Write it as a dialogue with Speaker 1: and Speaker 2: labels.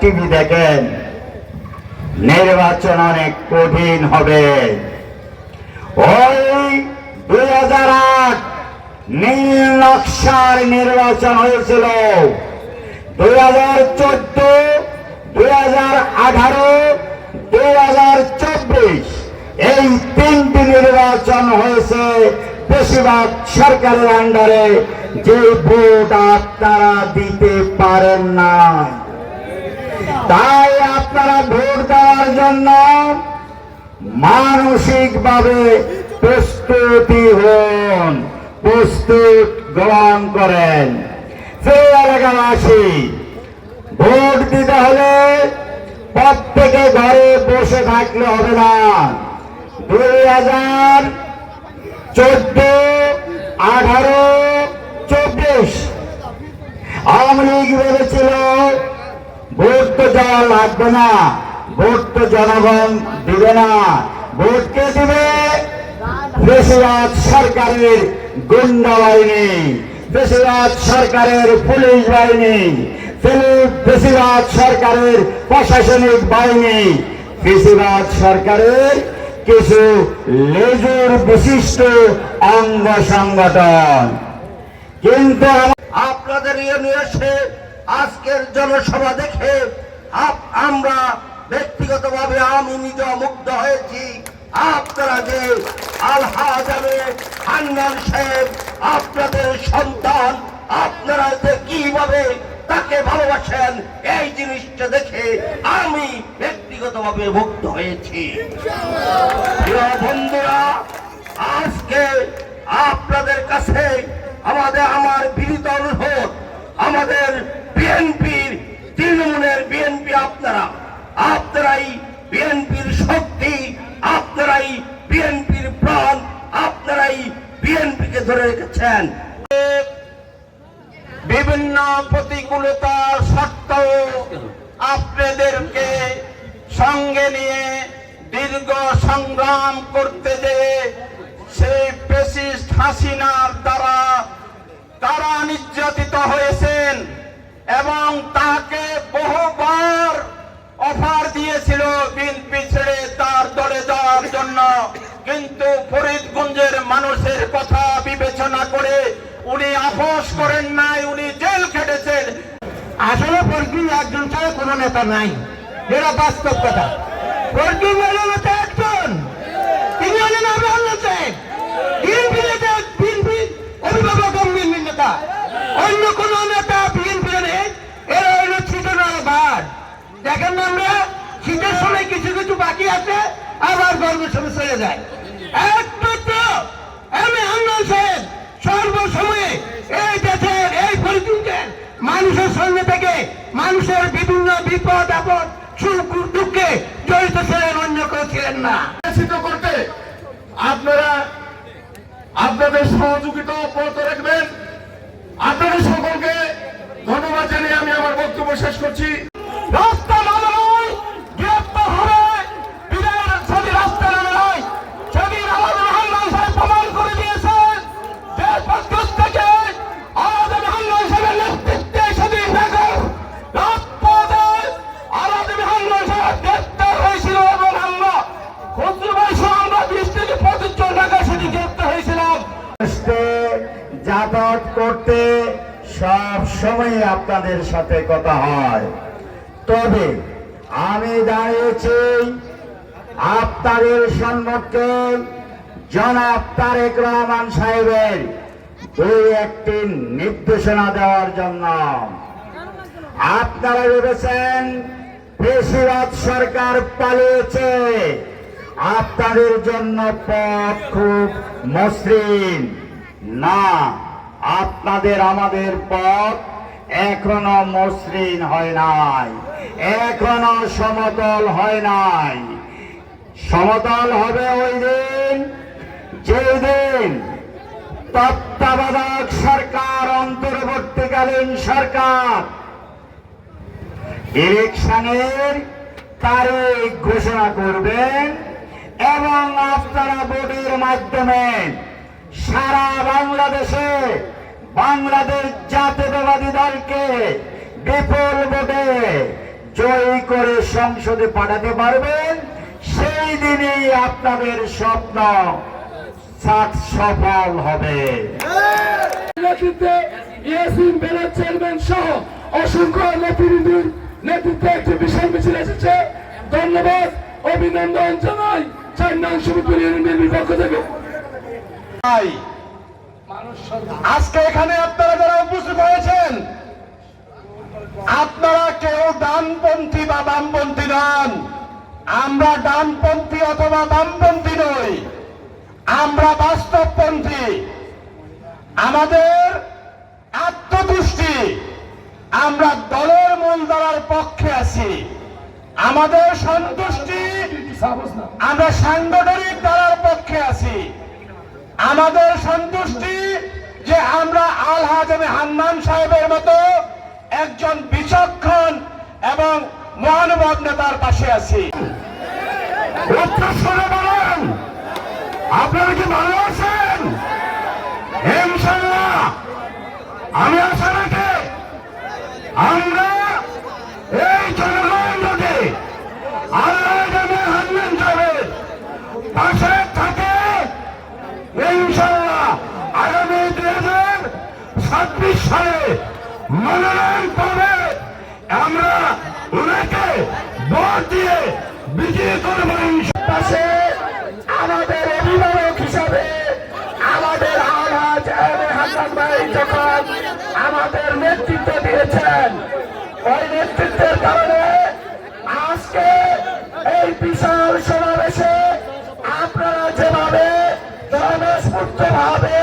Speaker 1: TV দেখেন, নির্বাচন অনেক কঠিন হবে। ওই দুই হাজার আট নীল নকশার নির্বাচন হয়েছিল। দুই হাজার চোদ্দ, দুই হাজার আঠারো, দুই হাজার চব্বিশ এই তিনটি নির্বাচন হয়েছে বেশিরভাগ সরকারের আন্ডারে যে ভোট আপনারা দিতে পারেন না তাই আপনারা ভোট দেওয়ার জন্য মানসিকভাবে প্রস্তুতি হন, প্রস্তুত গ্রহণ করেন। সেই এলাকাবাসী, ভোট দিতে হলে প্রত্যেকে ঘরে বসে থাকলে হবে না। দুই হাজার চোদ্দ, আঠারো, চব্বিশ। আওয়ামী লীগ তো যাওয়া লাগবে না। ভোট তো জনগণ দিবে না। ভোট কে দিবে? বেশিরভাগ সরকারের গুন্ডা বাহিনী। বেশিরভাগ সরকারের পুলিশ বাহিনী। বেশিরভাগ সরকারের প্রশাসনিক বাহিনী। বেশিরভাগ সরকারের কিছু লেজুর বিশিষ্ট অঙ্গ সংগঠন। কিন্তু
Speaker 2: আপনাদের ইউনিভার্সে আজকের জনসভা দেখে আমরা ব্যক্তিগতভাবে আমি নিজে মুগ্ধ হয়েছি। আপনারা যে আলহাজ হান্নান সাহেব, আপনাদের সন্তান, আপনারা যে কীভাবে তাকে ভালোবাসেন, এই জিনিসটা দেখে আমি ব্যক্তিগতভাবে মুগ্ধ হয়েছি। বন্ধুরা, আজকে আপনাদের কাছে আমাদের, আমার বিনীত অনুরোধ, আমাদের বিএনপির তৃণমূলের বিএনপি আপনারা, আপনারাই বিএনপির শক্তি, আপনারাই বিএনপির প্রাণ, আপনারাই বিএনপিকে ধরে রেখেছেন। বিভিন্ন প্রতিকূলতার সত্ত্বেও আপনাদেরকে সঙ্গে নিয়ে দীর্ঘ সংগ্রাম করতে যে সেই পেসিস্ট হাসিনার দ্বারা তারা নির্যাতিত হয়েছেন? এবং তাকে বহুবার অফার দিয়েছিল বিএনপি ছেড়ে তার দলে যাওয়ার জন্য। কিন্তু ফরিদগঞ্জের মানুষের কথা বিবেচনা করে উনি আপোষ করেন নাই, উনি জেল খেটেছেন।
Speaker 3: আসলে ফরকিং একজন ছাড়া কোনো নেতা নাই। এটা বাস্তব কথা। হলো নেতা একজন। তিনি হলেন আব্রাহাম নেতাক বিএনপি নেতা অভিভাবক নেতা। অন্য কোন নেতা বিএনপি নেই এরা হলো ছিটনা ভার দেখেন না আমরা? শীতের সময় কিছু কিছু বাকি আছে, আবার গরমের সময় চলে যায়। একটু তো আমি আন্দাজ সাহেব সর্বসময়ে এই দেশের, এই পরিচুকের মানুষের সঙ্গে থেকে মানুষের বিভিন্ন বিপদ, আপদ, সুখ, দুঃখে জড়িত ছিলেন, অন্য কেউ ছিলেন না।
Speaker 4: করতে আপনারা আপনাদের সহযোগিতা অব্যাহত রাখবেন। আপনাদের সকলকে ধন্যবাদ জানিয়ে আমি আমার বক্তব্য শেষ করছি।
Speaker 1: যাতায়াত করতে সব সময় আপনাদের সাথে কথা হয়। তবে আমি দাঁড়িয়েছি আপনাদের সম্মুখে জনাব তারেক রহমান সাহেবের দুই একটি নির্দেশনা দেওয়ার জন্য। আপনারা ভেবেছেন বেশিরভাগ সরকার পালিয়েছে। আপনাদের জন্য পথ খুব মসৃণ। না, আপনাদের আমাদের পথ এখনও মসৃণ হয় নাই। এখনও সমতল হয় নাই। সমতল হবে ওই দিন যেদিন তত্ত্বাবধায়ক সরকার, অন্তর্বর্তীকালীন সরকার ইলেকশনের তারিখ ঘোষণা করবেন। এবং আপনারা ভোটের মাধ্যমে সারা বাংলাদেশে বাংলাদেশ জাতীয়তাবাদী দলকে বিপুল ভোটে
Speaker 5: জয়ী করে সংসদে পাঠাতে পারবেন, সেই দিনই আপনাদের স্বপ্ন সফল হবে।
Speaker 4: সহ অসংখ্য নেতৃত্বে একটি বিশাল মিছিল এসেছে। ধন্যবাদ, অভিনন্দন জানাই। চার
Speaker 6: আজকে এখানে আপনারা যারা উপস্থিত হয়েছেন, আপনারা কেউ ডানপন্থী বা বামপন্থী নন। আমরা ডানপন্থী অথবা বামপন্থী নই। আমরা বাস্তবপন্থী। আমাদের আত্মতুষ্টি। আমরা দলের মূলধারার পক্ষে আছি। আমাদের সন্তুষ্টি, আমরা সাংগঠনিক ধারার পক্ষে আছি। আমাদের সন্তুষ্টি যে আমরা আল হাজমে হান্নান সাহেবের মতো একজন বিচক্ষণ এবং মহানুভব নেতার পাশে আছি।
Speaker 5: আপনারা কি ভালো আছেন? ছাব্বিশ সালে মনোনয়ন পাবে। আমরা ওনাকে ভোট দিয়ে বিজয়ী করব আমাদের অভিভাবক হিসাবে আমাদের আওয়াজ হাসান ভাই যখন আমাদের নেতৃত্ব দিয়েছেন, ওই নেতৃত্বের কারণে আজকে এই বিশাল সমাবেশে আপনারা যেভাবে জনস্ফূর্ত ভাবে